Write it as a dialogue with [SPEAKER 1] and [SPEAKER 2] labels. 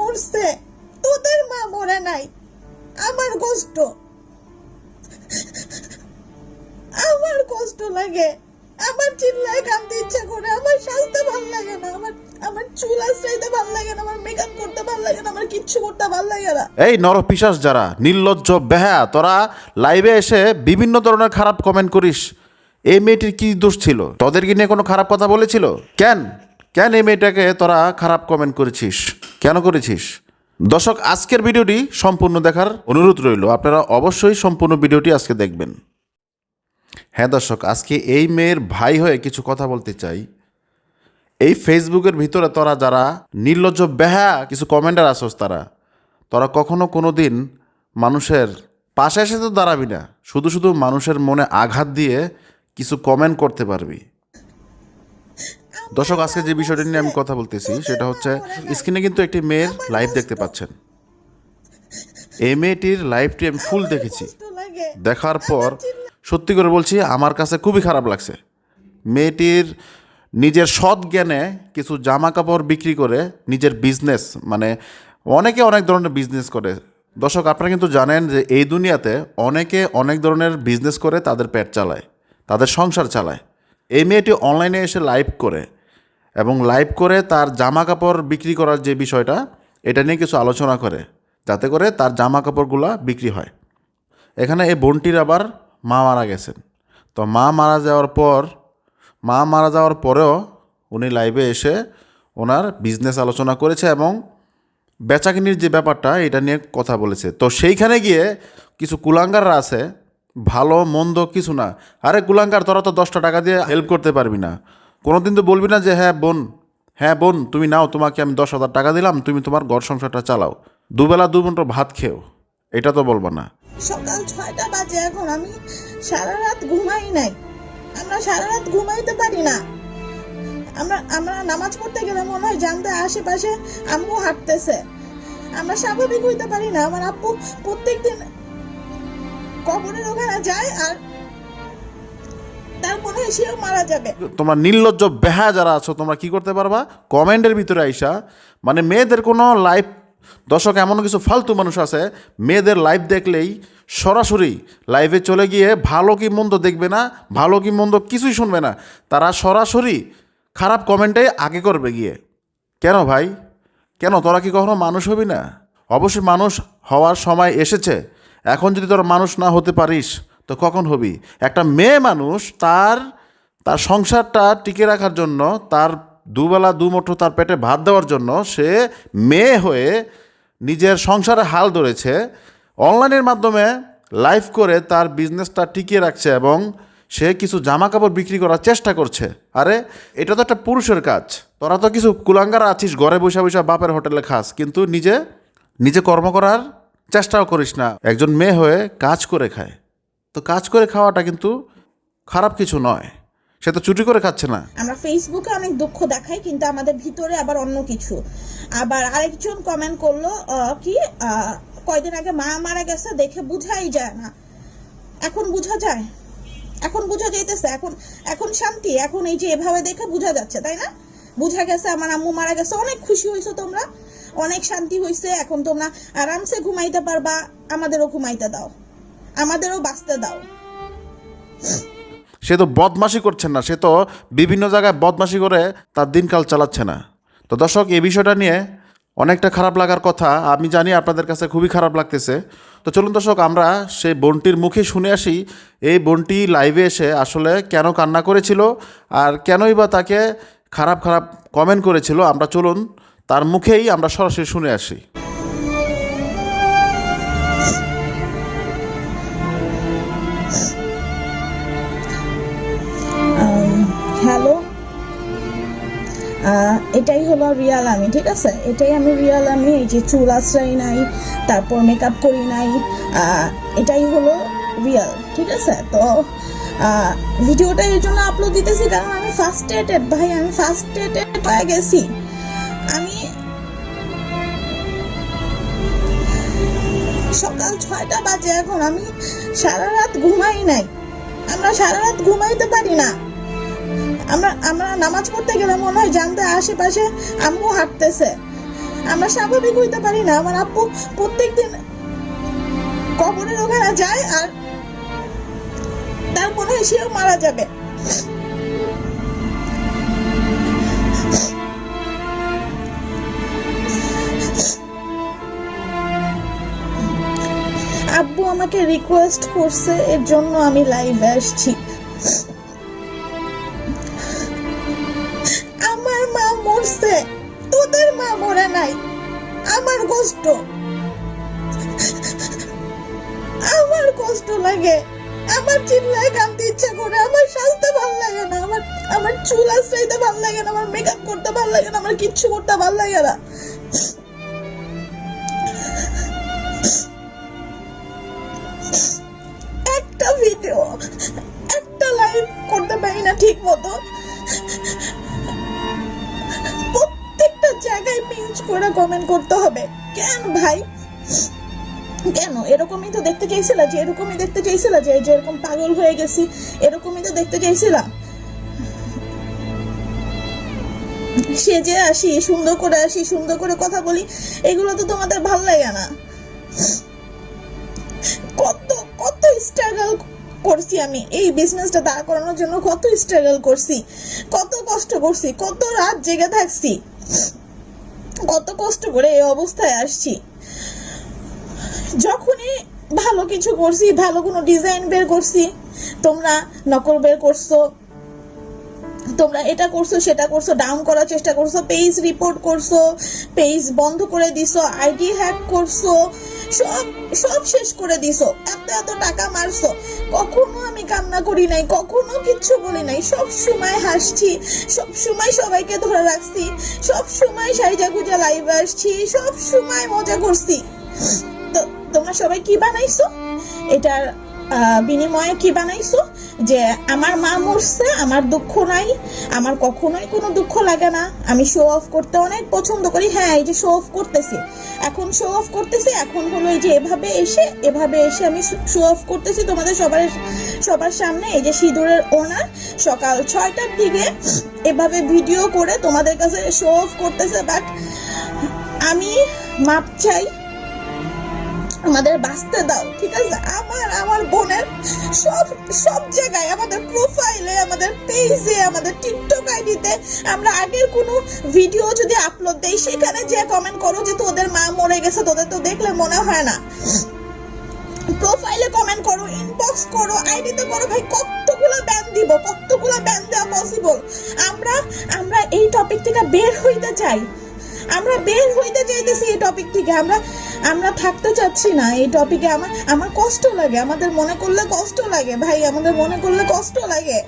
[SPEAKER 1] মরছে, তোদের মা মরে নাই, আমার কষ্ট। আমার কষ্ট লাগে, আমার চিল্লায় কাঁদতে ইচ্ছা করে, আমার সাজতে ভালো লাগে না, আমার আমার চুল আশ্রাইতে ভালো লাগে না, আমার মেকআপ করতে ভালো লাগে না, আমার কিচ্ছু করতে ভালো লাগে না।
[SPEAKER 2] এই নরপিশাস যারা, নির্লজ্জ বেহা তোরা লাইভে এসে বিভিন্ন ধরনের খারাপ কমেন্ট করিস। এই মেয়েটির কি দোষ ছিল? তোদেরকে নিয়ে কোনো খারাপ কথা বলেছিল? কেন? কেন এই মেয়েটাকে তোরা খারাপ কমেন্ট করেছিস? কেন করেছিস? দর্শক, আজকের ভিডিওটি সম্পূর্ণ দেখার অনুরোধ রইল। আপনারা অবশ্যই সম্পূর্ণ ভিডিওটি আজকে দেখবেন। হ্যাঁ দর্শক, আজকে এই মেয়ের ভাই হয়ে কিছু কথা বলতে চাই। এই ফেসবুকের ভিতরে তোরা যারা নির্লজ্জ, বেহা কিছু কমেন্টার আসোস তারা, তোরা কখনো কোনো দিন মানুষের পাশে এসে তো দাঁড়াবি না। শুধু শুধু মানুষের মনে আঘাত দিয়ে কিছু কমেন্ট করতে পারবি। দর্শক, আজকে যে বিষয়টা নিয়ে আমি কথা বলতেছি, সেটা হচ্ছে স্ক্রিনে কিন্তু একটি মেয়ের লাইভ দেখতে পাচ্ছেন। এই মেয়েটির লাইভটি আমি ফুল দেখেছি। দেখার পর সত্যি করে বলছি, আমার কাছে খুবই খারাপ লাগছে। মেয়েটির নিজের সৎ জ্ঞানে কিছু জামা কাপড় বিক্রি করে নিজের বিজনেস মানে অনেকে অনেক ধরনের বিজনেস করে। দর্শক, আপনারা কিন্তু জানেন যে এই দুনিয়াতে অনেকে অনেক ধরনের বিজনেস করে, তাদের পেট চালায়, তাদের সংসার চালায়। এই মেয়েটি অনলাইনে এসে লাইভ করে। এবং লাইভ করে তার জামা কাপড় বিক্রি করার যে বিষয়টা, এটা নিয়ে কিছু আলোচনা করে, যাতে করে তার জামা কাপড়গুলা বিক্রি হয়। এখানে এই বোনটির আবার মা মারা গেছেন। তো মা মারা যাওয়ার পর, মা মারা যাওয়ার পরেও উনি লাইভে এসে ওনার বিজনেস আলোচনা করেছে এবং বেচাকিনির যে ব্যাপারটা, এটা নিয়ে কথা বলেছে। তো সেইখানে গিয়ে কিছু কুলাঙ্গাররা আছে, ভালো, মন্দ কিছু না। আরে কুলাঙ্গার, তোরা তো দশটা টাকা দিয়ে হেল্প করতে পারবি না। কোনোদিন তো বলবি না যে হ্যাঁ বোন হ্যাঁ বোন, তুমি নাও, তোমাকে আমি দশ হাজার টাকা দিলাম, তুমি তোমার ঘর সংসারটা চালাও। দুবেলা দু ঘণ্টা ভাত খেও। এটা তো বলবা না।
[SPEAKER 1] সকাল ছয়টা বাজে এখন, আমি সারা রাত ঘুমাই নাই। আমরা সারা রাত ঘুমাইতে পারি না। আমরা আমরা নামাজ পড়তে গেলে মনে হয় জানতে আশেপাশে আম্মু হাঁটতেছে। আমরা স্বাভাবিক হইতে পারি না। আমার আব্বু প্রত্যেকদিন কবরের ওখানে যায় আর তার মনে হয় সেও মারা যাবে।
[SPEAKER 2] তোমরা নির্লজ্জ বেহা যারা আছো, তোমরা কি করতে পারবা? কমেন্টের ভিতরে আইসা মানে মেয়েদের কোনো লাইভ দর্শক, এমন কিছু ফালতু মানুষ আছে, মেয়েদের লাইভ দেখলেই সরাসরি লাইভে চলে গিয়ে ভালো কি মন্দ দেখবে না, ভালো কি মন্দ কিছুই শুনবে না, তারা সরাসরি খারাপ কমেন্টে আগে করবে গিয়ে। কেন ভাই? কেন তোরা কি কখনো মানুষ হবি না? অবশ্যই মানুষ হওয়ার সময় এসেছে। এখন যদি তোরা মানুষ না হতে পারিস তো কখন হবি? একটা মেয়ে মানুষ তার তার সংসারটা টিকে রাখার জন্য, তার দুবেলা, দুমুঠো তার পেটে ভাত দেওয়ার জন্য সে মেয়ে হয়ে নিজের সংসারে হাল ধরেছে, অনলাইনের মাধ্যমে লাইভ করে তার বিজনেসটা টিকিয়ে রাখছে এবং সে কিছু জামা কাপড় বিক্রি করার চেষ্টা করছে। আরে, এটা তো একটা পুরুষের কাজ। তোরা তো কিছু কুলাঙ্গার আছিস, ঘরে বসে বসে বাপের হোটেলে খাস, কিন্তু নিজে নিজে কর্ম করার চেষ্টাও করিস না। একজন মেয়ে হয়ে কাজ করে খায়। তো কাজ করে খাওয়াটা কিন্তু খারাপ কিছু নয়। সে তো চুরি করে খাচ্ছে না।
[SPEAKER 1] আমরা ফেসবুকে অনেক দুঃখ দেখাই, কিন্তু আমাদের ভিতরে আবার অন্য কিছু। আবার আরেকজন কমেন্ট করল কি কয়দিন আগে মা মারা গেছে, দেখে বুঝাই যায় না। এখন বুঝা যায়। এখন বুঝা যাইতেছে, এখন এখন শান্তি, এখন এই যে এভাবে দেখে বুঝা যাচ্ছে, তাই না? বুঝা গেছে, আমার আম্মু মারা গেছে, অনেক খুশি হয়েছো তোমরা। অনেক শান্তি হয়েছে এখন তোমরা আরামসে ঘুমাইতে পারবা, আমাদেরও ঘুমাইতে দাও। আমাদেরও বাঁচতে দাও।
[SPEAKER 2] সে তো বদমাশি করছে না, সে তো বিভিন্ন জায়গায় বদমাশি করে তার দিনকাল চালাচ্ছে না। তো দর্শক, এই বিষয়টা নিয়ে অনেকটা খারাপ লাগার কথা, আমি জানি আপনাদের কাছে খুবই খারাপ লাগতেছে। তো চলুন দর্শক, আমরা সেই বোনটির মুখে শুনে আসি। এই বোনটি লাইভে এসে আসলে কেন কান্না করেছিল আর কেনই বা তাকে খারাপ খারাপ কমেন্ট করেছিল, আমরা চলুন তার মুখেই আমরা সরাসরি শুনে আসি।
[SPEAKER 1] এটাই হলো রিয়াল আমি, ঠিক আছে? এটাই আমি রিয়াল আমি, এই যে চুল আশ্রয় নাই, তারপর মেকআপ করি নাই এটাই হলো রিয়াল, ঠিক আছে? তো ভিডিওটা এই জন্য আপলোড দিতেছি কারণ আমি ফার্স্ট ফার্স্টেটেড ভাই, আমি ফার্স্ট ফার্স্টেটেড হয়ে গেছি। আমি সকাল ছয়টা বাজে এখন, আমি সারা রাত ঘুমাই নাই। আমরা সারা রাত ঘুমাইতে পারি না। আমরা আমরা নামাজ পড়তে গেলে মনে হয় জানতে আশেপাশে আম্মু হাঁটতেছে। আমরা স্বাভাবিক হইতে পারি না। আমার আপু প্রত্যেকদিন কবরের ওখানে যায় আর তার মনে হয় সেও মারা যাবে। আব্বু আমাকে রিকোয়েস্ট করছে, এর জন্য আমি লাইভে আসছি। কষ্ট। আমার কষ্ট লাগে। আমার চিল্লায় কাঁদতে ইচ্ছা করে, আমার সাজতে ভালো লাগে না, আমার আমার চুল আশ্রাইতে ভালো লাগে না, আমার মেকআপ করতে ভালো লাগে না, আমার কিচ্ছু করতে ভালো লাগে না। একটা ভিডিও একটা লাইভ করতে পারি না ঠিক মতো। জায়গায় পিঞ্চ করে কমেন্ট করতে হবে। কেন ভাই? কেন? এরকমই তো দেখতে চাইছিলা যে, এরকমই দেখতে চাইছিলা যে যে এরকম পাগল হয়ে গেছি, এরকমই তো দেখতে চাইছিলা? সেজে আসি, সুন্দর করে আসি, সুন্দর করে কথা বলি, এগুলো তো তোমাদের ভালো লাগে না। কত কত স্ট্রাগল করছি আমি, এই বিজনেসটা দাঁড় করানোর জন্য কত স্ট্রাগল করছি, কত কষ্ট করছি, কত রাত জেগে থাকছি। কত কষ্ট করে এই অবস্থায় আসছি। যখনই ভালো কিছু করছি, ভালো কোনো ডিজাইন বের করছি, তোমরা নকল বের করছ তোমরা এটা করছ, সেটা করছ ডাউন করার চেষ্টা করছ পেজ রিপোর্ট করছ পেজ বন্ধ করে দিছো আইডি হ্যাক করছ, সব সব শেষ করে দিছো, এত এত টাকা মারছো। কখনো আমি কান্না করি নাই, কখনো কিচ্ছু বলি নাই, সব সময় হাসছি, সব সময় সবাইকে ধরে রাখছি, সব সময় সাইজা গুজা লাইভ আসছি, সব সময় মজা করছি। তো, তোমরা সবাই কি বানাইছো? এটার বিনিময়ে কি বানাইছো? যে আমার মা মরছে, আমার দুঃখ নাই, আমার কখনোই কোনো দুঃখ লাগে না। আমি শো অফ করতে অনেক পছন্দ করি। হ্যাঁ এই যে শো অফ করতেছি। এখন শো অফ করতেছি, এখন হলো এই যে এভাবে এসে এভাবে এসে আমি শো অফ করতেছি তোমাদের সবার সবার সামনে। এই যে সিঁদুরের ওনার সকাল ছয়টার দিকে এভাবে ভিডিও করে তোমাদের কাছে শো অফ করতেছে। বাট আমি মাপ চাই আমাদের বাঁচতে দাও, ঠিক আছে? আমার আমার বোনের সব সব জায়গায়, আমাদের প্রোফাইলে আমাদের পেজে আমাদের টিকটক আইডিতে আমরা আগের কোনো ভিডিও যদি আপলোড দেই, সেখানে যে কমেন্ট করো যে তোদের মা মরে গেছে, তোদের তো দেখলে মনে হয় না। প্রোফাইলে কমেন্ট করো ইনবক্স করো আইডিতে করো, ভাই, কতগুলো ব্যান দিব, কতগুলো ব্যান দেওয়া পসিবল আমরা আমরা এই টপিক থেকে বের হইতে চাই। আমরা বের হইতে চাইতেছি এই টপিক থেকে। আমরা আমরা থাকতে চাচ্ছি না এই টপিকে আমার আমার কষ্ট লাগে, আমাদের মনে করলে কষ্ট লাগে, ভাই, আমাদের মনে করলে কষ্ট লাগে।